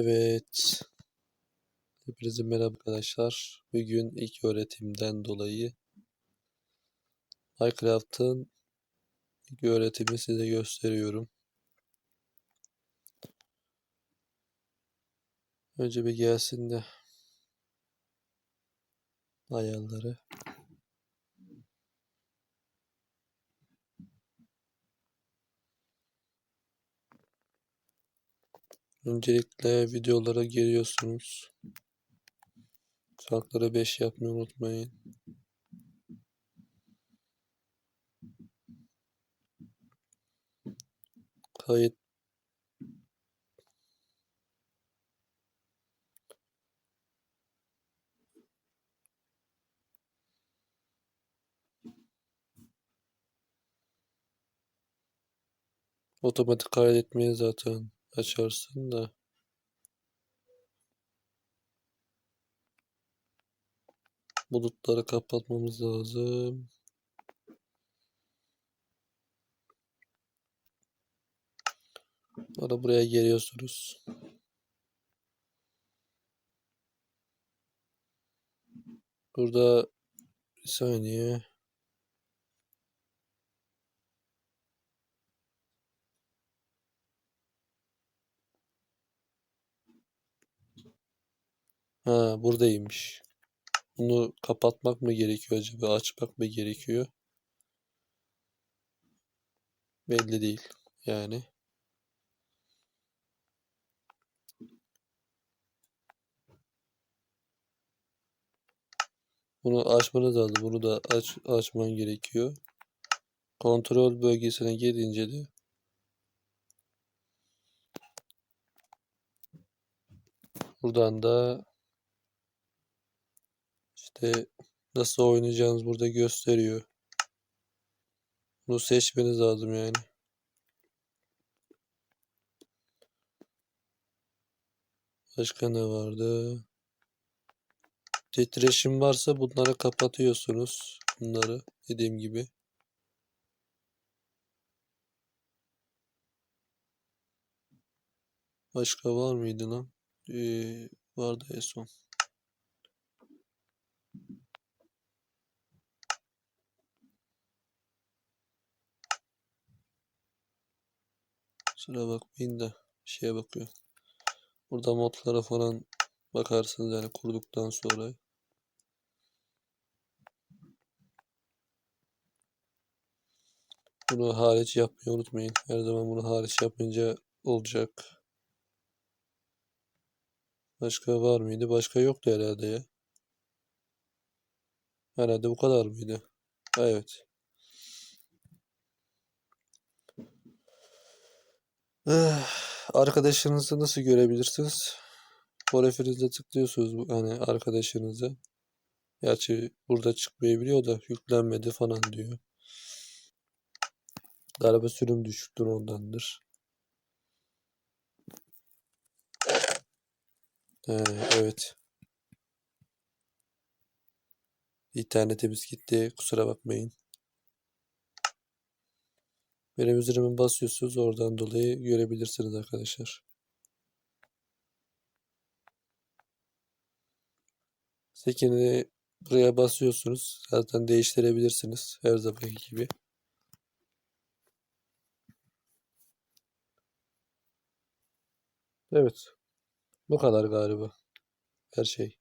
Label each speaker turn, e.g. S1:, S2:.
S1: Evet. Hepinize merhaba arkadaşlar. Bugün ilk öğretimden dolayı Minecraft'ın ilk öğretimi size gösteriyorum. Önce bir gelsin de ayarları. Öncelikle videolara giriyorsunuz. Şartları 5 yapmayı unutmayın. Kayıt otomatik kaydetmeyi zaten açarsın da. Bulutları kapatmamız lazım. Sonra buraya geliyorsunuz. Burada bir saniye. Ha buradaymış. Bunu kapatmak mı gerekiyor acaba? Açmak mı gerekiyor? Belli değil. Yani. Bunu açmanız lazım. Bunu da aç, açman gerekiyor. Kontrol bölgesine gelince de buradan da işte nasıl oynayacağınız burada gösteriyor. Bunu seçmeniz lazım yani. Başka ne vardı? Titreşim varsa bunları kapatıyorsunuz. Bunları dediğim gibi. Başka var mıydı lan? Ee, vardı en son. Sıra bakmayın da şeye bakıyor. Burada modlara falan bakarsınız yani kurduktan sonra. Bunu hariç yapmayı unutmayın. Her zaman bunu hariç yapınca olacak. Başka var mıydı? Başka yoktu herhalde ya. Herhalde bu kadar mıydı? Evet. Arkadaşınızı nasıl görebilirsiniz? Profilinizde tıklıyorsunuz bu hani arkadaşınızı. Gerçi burada çıkmayabiliyor da yüklenmedi falan diyor. Galiba sürüm düşüktür ondandır. He, evet. İnternetimiz gitti. Kusura bakmayın. Benim üzerime basıyorsunuz. Oradan dolayı görebilirsiniz arkadaşlar. Sekini buraya basıyorsunuz. Zaten değiştirebilirsiniz. Her zamanki gibi. Evet. Bu kadar galiba. Her şey.